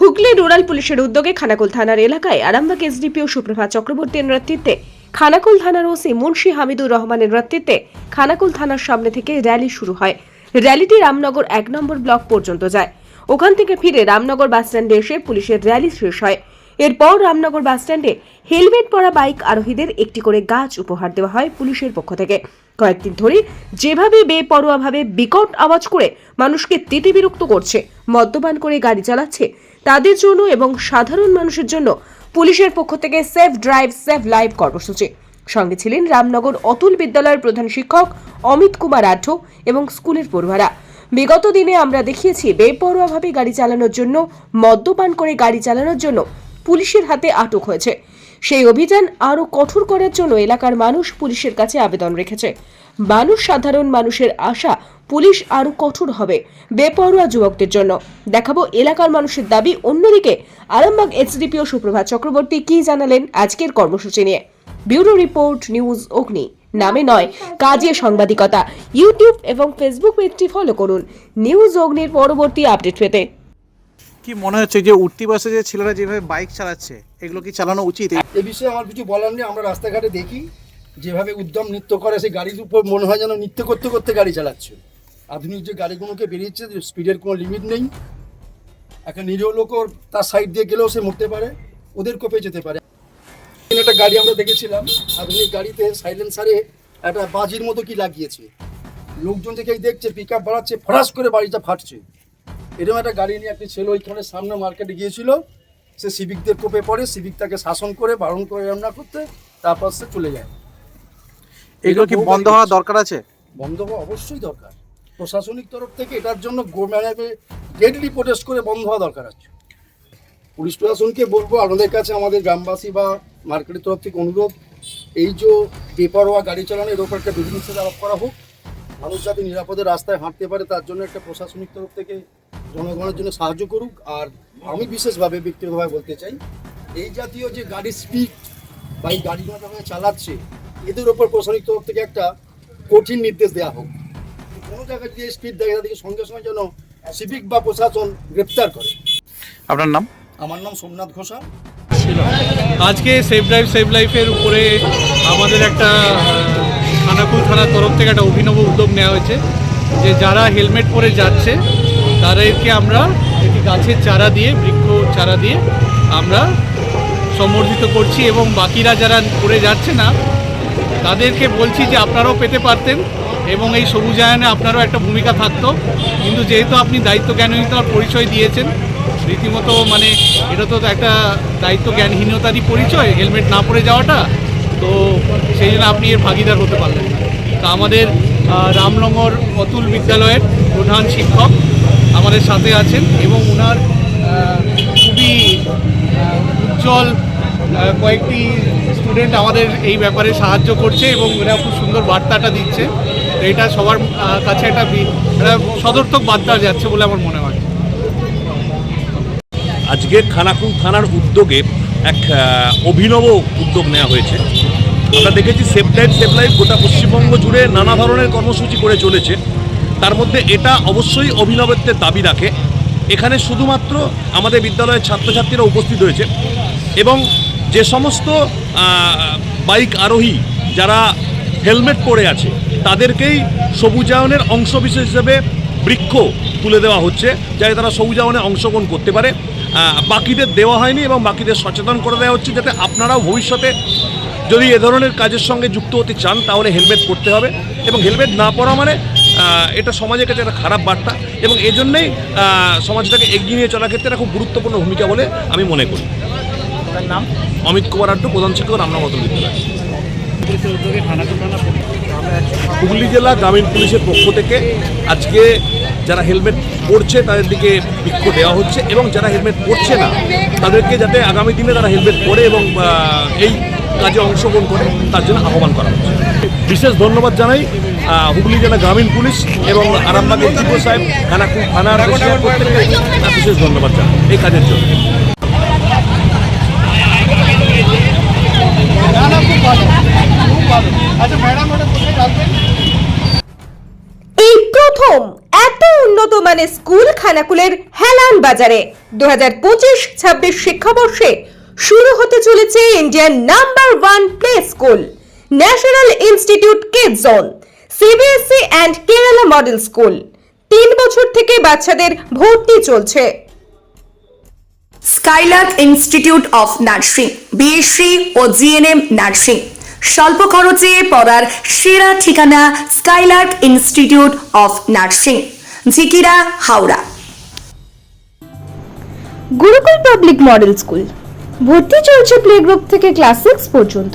Hooghly rural পুলিশের উদ্যোগে খানাকুল থানার এলাকায় আরামবাগ এসডিপিও সুপ্রভা চক্রবর্তীর নেতৃত্বে খানাকুল থানার ওসি মুন্সি হামিদুর রহমানের নেতৃত্বে খানাকুল থানার সামনে থেকে র্যালি শুরু হয়। র্যালিটি রামনগর এক নম্বর ব্লক পর্যন্ত যায়। ওখান থেকে ফিরে রামনগর বাসস্ট্যান্ডে এসে পুলিশের র্যালি শেষ হয়। এরপর রামনগর বাসস্ট্যান্ডে হেলমেট পরা বাইক আরোহীদের একটি করে গাছ উপহার দেওয়া হয় পুলিশের পক্ষ থেকে। কয়েকদিন ধরে যেভাবে বেপরোয়াভাবে বিকট আওয়াজ করে মানুষকে তিতি বিরক্ত করছে, মদ্যপান করে গাড়ি চালাচ্ছে তাদের জন্য এবং সাধারণ মানুষের জন্য পুলিশের পক্ষ থেকে সেফ ড্রাইভ, সেফ লাইভ কর্মসূচি। সঙ্গে ছিলেন রামনগর অতুল বিদ্যালয়ের প্রধান শিক্ষক অমিত কুমার আঠো এবং স্কুলের পড়ুয়ারা। বিগত দিনে আমরা দেখিয়েছি, বেপরোয়াভাবে গাড়ি চালানোর জন্য, মদ্যপান করে গাড়ি চালানোর জন্য পুলিশের হাতে আটক হয়েছে। সেই অভিযান আরও কঠোর করার জন্য এলাকার মানুষ পুলিশের কাছে আবেদন রেখেছে। মানুষ সাধারণ মানুষের আশা পুলিশ আরও কঠোর হবে বেপরোয়া যুবকদের জন্য। দেখাবো এলাকার মানুষের দাবি। অন্যদিকে আরামবাগ এইচডিপিও সুপ্রভাত চক্রবর্তী কি জানালেন আজকের কর্মসূচি নিয়ে। ব্যুরো রিপোর্ট নিউজ অগ্নি, নামে নয়, কাজে সাংবাদিকতা। ইউটিউব এবং ফেসবুক পেজটি ফলো করুন। নিউজ অগ্নির পরবর্তী আপডেট পেতে কি মনে হচ্ছে যে উঠতি বাসে যে ছেলেরা যেভাবে বাইক চালাচ্ছে, এগুলো কি চালানো উচিত? এ বিষয়ে আমার কিছু বলার নেই, আমরা রাস্তাঘাটে দেখি, যেভাবে উদ্যম নৃত্য করে, সেই গাড়ির উপর মনে হয় যেন নৃত্য করতে করতে গাড়ি চালাচ্ছে। আধুনিক যে গাড়িগুলোকে বেরিয়েছে স্পিডের কোনো লিমিট নেই। একটা নিরীহ লোকও তার সাইড দিয়ে গেলেও সে মরতে পারে, ওদের কোপে যেতে পারে। একটা গাড়ি আমরা দেখেছিলাম, আধুনিক গাড়িতে সাইলেন্সারে একটা বাজির মতো কি লাগিয়েছে। লোকজন দেখেই দেখছে পিক আপ বাড়াচ্ছে, ফরাস করে বাড়িটা ফাটছে। এরকম একটা গাড়ি নিয়ে একটি ছেলে ওইখানে সামনে মার্কেটে গিয়েছিল। সে সিভিকদের কোপে পড়ে সিভিক তাকে শাসন করে বারণ করে রান্না করতে তারপর সে চলে যায়। এগুলো কি বন্ধ হওয়া দরকার আছে? বন্ধ হওয়া অবশ্যই দরকার। প্রশাসনিক তরফ থেকে এটার জন্য গভর্নমেন্টে ডেডলি প্রোটেস্ট করে বন্ধ হওয়া দরকার আছে। পুলিশ প্রশাসনকে বলব আপনাদের কাছে আমাদের গ্রামবাসী বা মার্কেটের তরফ থেকে অনুরোধ এই যে বেপরোয়া গাড়ি চালানো এর ওপর একটা বিধি নিষেধ আরোপ করা হোক মানুষ যাতে নিরাপদে রাস্তায় হাঁটতে পারে তার জন্য একটা প্রশাসনিক তরফ থেকে জনগণের জন্য সাহায্য করুক আর আমি বিশেষভাবে ব্যক্তিগতভাবে বলতে চাই এই জাতীয় যে গাড়ির স্পিড বা এই গাড়ি যেভাবে চালাচ্ছে এদের ওপর প্রশাসনিক তরফ থেকে একটা কঠিন নির্দেশ দেওয়া হোক। কোনো জায়গায় যে স্পিড দেখে তাদেরকে সঙ্গে সঙ্গে যেন সিভিক বা প্রশাসন গ্রেপ্তার করে। আপনার নাম? আমার নাম সোমনাথ ঘোষাল। আজকে সেভ ড্রাইভ সেভ লাইফের উপরে আমাদের একটা আহ, খানাকুল থানার তরফ থেকে একটা অভিনব উদ্যোগ নেওয়া হয়েছে যে যারা হেলমেট পরে যাচ্ছে তাদেরকে আমরা একটি গাছের চারা দিয়ে, বৃক্ষ চারা দিয়ে আমরা সম্বর্ধিত করছি এবং বাকিরা যারা করে যাচ্ছে না, তাদেরকে বলছি যে আপনারাও পেতে পারতেন এবং এই সবুজায়নে আপনারও একটা ভূমিকা থাকতো। কিন্তু যেহেতু আপনি দায়িত্ব জ্ঞানহীনতার পরিচয় দিয়েছেন, রীতিমতো মানে এটা তো একটা দায়িত্ব জ্ঞানহীনতারই পরিচয়, হেলমেট না পরে যাওয়াটা, তো সেই জন্য আপনি এর ভাগিদার হতে পারলেন তা আমাদের রামনগর অতুল বিদ্যালয়ের প্রধান শিক্ষক আমাদের সাথে আছেন এবং ওনার খুবই উজ্জ্বল কয়েকটি স্টুডেন্ট আমাদের এই ব্যাপারে সাহায্য করছে এবং এরা খুব সুন্দর বার্তাটা দিচ্ছে। এটা সবার কাছে একটা একটা সদর্থক বার্তা যাচ্ছে বলে আমার মনে হয়। আজকে খানাকুল থানার উদ্যোগে এক অভিনব উদ্যোগ নেওয়া হয়েছে। আমরা দেখেছি সেফ লাইফ সেফ লাইফ গোটা পশ্চিমবঙ্গ জুড়ে নানা ধরনের কর্মসূচি করে চলেছে। তার মধ্যে এটা অবশ্যই অভিনবত্বের দাবি রাখে। এখানে শুধুমাত্র আমাদের বিদ্যালয়ের ছাত্রছাত্রীরা উপস্থিত হয়েছে এবং যে সমস্ত বাইক আরোহী যারা হেলমেট পরে আছে, তাদেরকেই সবুজায়নের অংশবিশেষ হিসেবে বৃক্ষ তুলে দেওয়া হচ্ছে, যাতে তারা সবুজায়নে অংশগ্রহণ করতে পারে। বাকিদের দেওয়া হয়নি এবং বাকিদের সচেতন করে দেওয়া হচ্ছে যাতে আপনারাও ভবিষ্যতে যদি এ ধরনের কাজের সঙ্গে যুক্ত হতে চান, তাহলে হেলমেট পরতে হবে। এবং হেলমেট না পরা মানে এটা সমাজের কাছে একটা খারাপ বার্তা এবং এজন্যই সমাজটাকে এগিয়ে নিয়ে চলার ক্ষেত্রে একটা খুব গুরুত্বপূর্ণ ভূমিকা বলে আমি মনে করি। আপনার নাম? অমিত কুমার আড্ডু প্রধান শিক্ষক রামনগর বিদ্যালয়। হুগলি জেলা গ্রামীণ পুলিশের পক্ষ থেকে আজকে যারা হেলমেট পরছে তাদের দিকে বৃক্ষ দেওয়া হচ্ছে এবং যারা হেলমেট পরছে না তাদেরকে যাতে আগামী দিনে তারা হেলমেট পরে এবং এই কাজে অংশগ্রহণ করে তার জন্য আহ্বান করা হচ্ছে। বিশেষ ধন্যবাদ জানাই হুগলি জেলা গ্রামীণ পুলিশ এবং আরামবাগ এসডিপো সাহেব, খানাকুল থানার বিশেষ ধন্যবাদ জানাই এই কাজের জন্য। প্রথম এত উন্নত মানের স্কুল খানাকুলের হেলান বাজারে দু হাজার পঁচিশ ছাব্বিশ শিক্ষাবর্ষে শুরু হতে চলেছে Indian number one play school, National Institute Kid Zone. CBSC and Kerala model school তিন বছর থেকে বাচ্চাদের ভর্তি চলছে। Skylark Institute of Nursing BSc O GNM nursing স্বল্প খরচে পড়ার সেরা ঠিকানা Skylark Institute of Nursing Jhikira Howrah. Gurukul public model school ভর্তি চলছে প্লে গ্রুপ থেকে ক্লাস সিক্স পর্যন্ত।